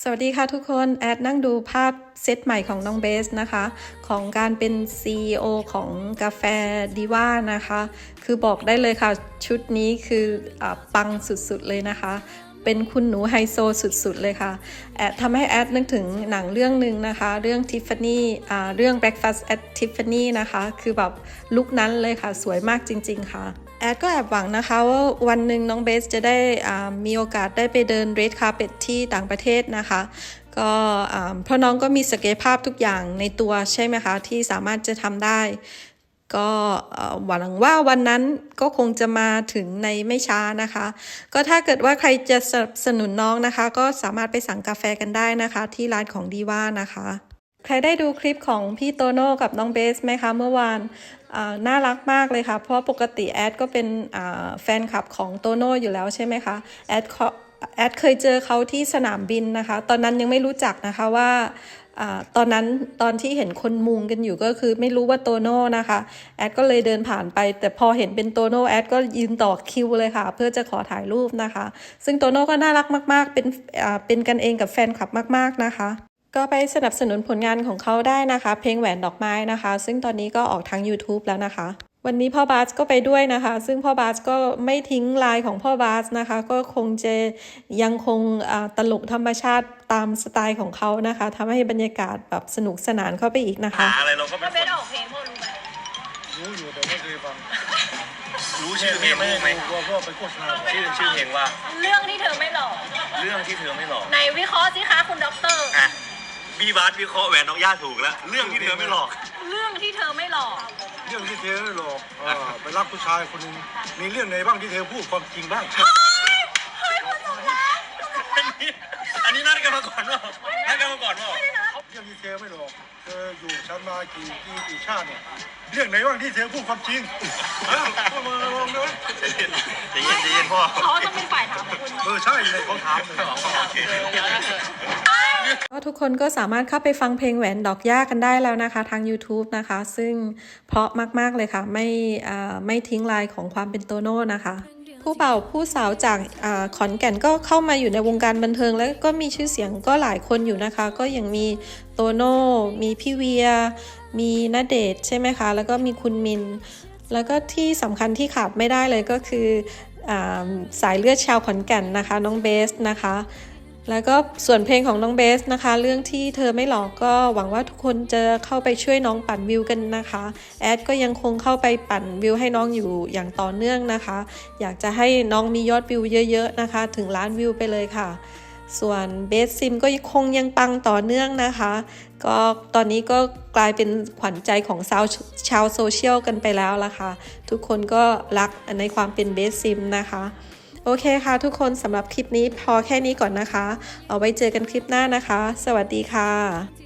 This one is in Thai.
สวัสดีค่ะทุกคน แอดนั่งดูภาพเซตใหม่ของน้องเบสนะคะ ของการเป็น CEO ของกาแฟดีว่านะคะ คือบอกได้เลยค่ะ ชุดนี้คืออปังสุดๆเลยนะคะ เป็นคุณหนูไฮโซสุดๆเลยค่ะ แอดทำให้แอดนึกถึงหนังเรื่องหนึ่งนะคะ เรื่อง Tiffany อ่เรื่อง Breakfast at Tiffany นะคะ คือแบบลุคนั้นเลยค่ะ สวยมากจริง ๆ ค่ะ แอดก็แอบหวังนะคะว่าวันหนึ่งน้องเบสจะได้มีโอกาสได้ไปเดิน Red Carpet ที่ต่างประเทศนะคะ ก็เพราะน้องก็มีศักยภาพทุกอย่างในตัวใช่ไหมคะ ที่สามารถจะทำได้ ก็หวังว่าวันนั้นก็คงจะมาถึงในไม่ช้านะคะ ก็ถ้าเกิดว่าใครจะสนับสนุนน้องนะคะ ก็สามารถไปสั่งกาแฟกันได้นะคะ ที่ร้านของดีว่านะคะ ใครได้ดูคลิปของพี่โตโน่กับน้องเบสไหมคะเมื่อวานน่ารักมากเลยค่ะ เพราะปกติแอดก็เป็นแฟนคลับของโตโน่อยู่แล้วใช่ไหมคะแอดเขาแอดเคยเจอเขาที่สนามบินนะคะ ตอนนั้นยังไม่รู้จักนะคะว่าอตอนนั้นตอนที่เห็นคนมุงกันอยู่ก็คือไม่รู้ว่าโตโน่นะคะแอดก็เลยเดินผ่านไป แต่พอเห็นเป็นโตโน่แอดก็ยืนต่อคิวเลยค่ะ เพื่อจะขอถ่ายรูปนะคะ ซึ่งโตโน่ก็น่ารักมาก ๆ เป็นเป็นกันเองกับแฟนคลับมาก ๆนะคะ ก็ไปสนับสนุนผลงานของเขาได้นะคะ เพลงแหวนดอกไม้นะคะ ซึ่งตอนนี้ก็ออกทาง YouTube แล้วนะคะ วันนี้พ่อบาสก็ไปด้วยนะคะ ซึ่งพ่อบาสก็ไม่ทิ้งลายของพ่อบาสนะคะ ก็คงจะยังคงอ่าตลกธรรมชาติตามสไตล์ของเขานะคะทำให้บรรยากาศแบบสนุกสนานเข้าไปอีกนะคะหาอะไรเราก็ไม่ถ้าเบสออกเพลงพวกรู้ไหมรู้อยู่แต่ไม่เคยฟังรู้ชื่อเพลงไม่รู้ไหมรู้ว่าเป็นโฆษณาชื่อชื่อเพลงว่า เรื่องที่เธอไม่หลอกเรื่องที่เธอไม่หลอกในวิเคราะห์สิคะคุณด็อกเตอร์อะ บีบาสวิเคราะห์แหวนน้องย่าถูกแล้ว เรื่องที่เธอไม่หลอก เรื่องที่เธอไม่หลอก เรื่องที่เธอไม่หลอกเออไปรักผู้ชายคนหนึงมีเรื่องไหนบ้างที่เธอพูดความจริงบ้างอันนี้นัดกันมาก่อนเปล่านัดกันมาก่อนเปล่าเรื่องที่เธอไม่หลอกเธออยู่กับฉันมากี่กี่กี่ชาติเนี่ยเรื่องไหนบ้างที่เธอพูดความจริงฮะพูดมาลองดูใจเย็นใจเย็นใจเย็นพ่อเขาจะเป็นฝ่ายถามคุณ เออใช่เลยเขาถามเลย โอเคก็ ทุกคนก็สามารถเข้าไปฟังเพลงแหวนดอกย่ากันได้แล้วนะคะ ทาง YouTube นะคะ ซึ่งเพราะมาก ๆ เลยค่ะ ไม่ไม่ทิ้งลายของความเป็นโตโน่นะคะ ผู้เป่าผู้สาวจากขอนแก่นก็เข้ามาอยู่ในวงการบันเทิง แล้วก็มีชื่อเสียงก็หลายคนอยู่นะคะ ก็ยังมีโตโน่ มีพี่เวีย มีณเดชใช่ไหมคะ แล้วก็มีคุณมิน แล้วก็ที่สำคัญที่ขาดไม่ได้เลยก็คืออสายเลือดชาวขอนแก่นนะคะ น้องเบสนะคะ แล้วก็ส่วนเพลงของน้องเบสนะคะ เรื่องที่เธอไม่หลอกก็หวังว่าทุกคนจะเข้าไปช่วยน้องปั่นวิวกันนะคะ แอดก็ยังคงเข้าไปปั่นวิวให้น้องอยู่อย่างต่อเนื่องนะคะ อยากจะให้น้องมียอดวิวเยอะ ๆนะคะ ถึงล้านวิวไปเลยค่ะ ส่วนเบสซิมก็คงยังปังต่อเนื่องนะคะ ก็ตอนนี้ก็กลายเป็นขวัญใจของชาวชาวโซเชียลกันไปแล้วละค่ะ ทุกคนก็รักในความเป็นเบสซิมนะคะ โอเคค่ะทุกคนสำหรับคลิปนี้พอแค่นี้ก่อนนะคะ เอาไว้เจอกันคลิปหน้านะคะ สวัสดีค่ะ